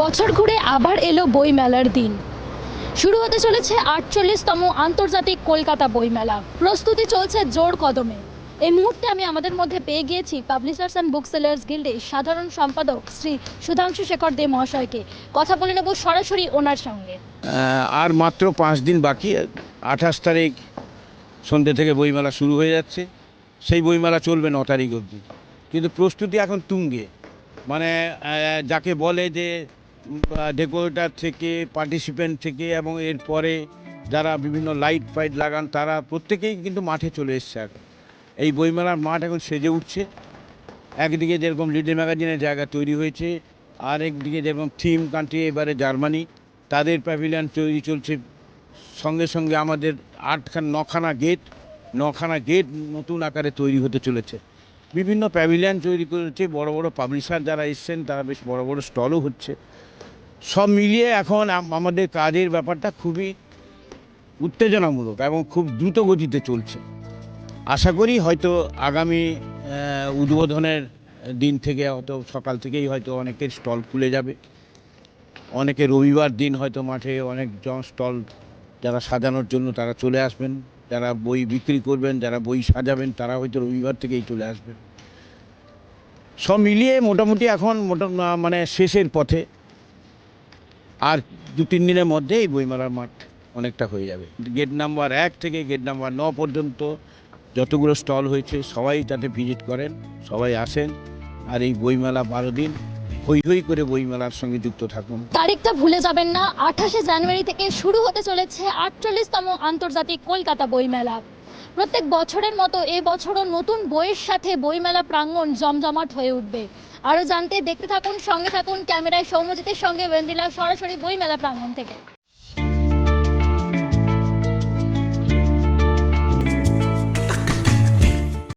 বছর ঘুরে আবার এলো বইমেলার দিন। শুরু হতে চলেছে আটচল্লিশতম আন্তর্জাতিক কলকাতা বইমেলা। প্রস্তুতি চলছে জোর কদমে। এই মুহূর্তে আমি আমাদের মধ্যে পেয়ে গিয়েছি পাবলিশার্স অ্যান্ড বুক সেলার্স গিল্ডে সাধারণ সম্পাদক শ্রী সুধাংশু শেখর দে মহাশয়কে। কথা বলে নেব সরাসরি ওনার সঙ্গে। আর মাত্র পাঁচ দিন বাকি, আঠাশ তারিখ সন্ধ্যে থেকে বইমেলা শুরু হয়ে যাচ্ছে। সেই বইমেলা চলবে ন তারিখ অবধি। কিন্তু প্রস্তুতি এখন তুঙ্গে। মানে যাকে বলে যে ডেকোরেটার থেকে পার্টিসিপেন্ট থেকে এবং এরপরে যারা বিভিন্ন লাইট ফাইট লাগান, তারা প্রত্যেকেই কিন্তু মাঠে চলে এসছে এখন। এই বইমেলার মাঠ এখন সেজে উঠছে। একদিকে যেরকম লিডে ম্যাগাজিনের জায়গা তৈরি হয়েছে আর একদিকে যেরকম থিম কান্ট্রি এবারে জার্মানি তাদের প্যাভিলিয়ন তৈরি চলছে। সঙ্গে সঙ্গে আমাদের আটখান, নখানা গেট নখানা গেট নতুন আকারে তৈরি হতে চলেছে। বিভিন্ন প্যাভিলিয়ন তৈরি করেছে। বড় বড় পাবলিশার যারা এসছেন, তারা বেশ বড় বড় স্টলও হচ্ছে। সব মিলিয়ে এখন আমাদের কাজের ব্যাপারটা খুবই উত্তেজনামূলক এবং খুব দ্রুত গতিতে চলছে। আশা করি হয়তো আগামী উদ্বোধনের দিন থেকে হয়তো সকাল থেকেই হয়তো অনেকের স্টল খুলে যাবে। অনেকে রবিবার দিন হয়তো মাঠে অনেক জন স্টল যারা সাজানোর জন্য তারা চলে আসবেন, যারা বই বিক্রি করবেন, যারা বই সাজাবেন, তারা হয়তো রবিবার থেকেই চলে আসবেন। সব মিলিয়ে মোটামুটি এখন মোটা মানে শেষের পথে আর দু, তিন দিনের মধ্যে এই বইমেলার মাঠ অনেকটা হয়ে যাবে। গেট নাম্বার এক থেকে গেট নাম্বার ন পর্যন্ত যতগুলো স্টল হয়েছে, সবাই তাতে ভিজিট করেন, সবাই আসেন, আর এই বইমেলা বারো দিন হই হই করে বইমেলার সঙ্গে যুক্ত থাকুন। তারিখটা ভুলে যাবেন না, আঠাশে জানুয়ারি থেকে শুরু হতে চলেছে আটচল্লিশতম আন্তর্জাতিক কলকাতা বইমেলা প্রত্যেক বছরের মতো এ বছরও নতুন বইয়ের সাথে বইমেলা প্রাঙ্গণ জমজমাট হয়ে উঠবে। আরও জানতে দেখতে থাকুন, সঙ্গে থাকুন ক্যামেরায় সৌম্যজিতের সঙ্গে ওয়েন্দিলা সরাসরি বইমেলা প্রাঙ্গণ থেকে।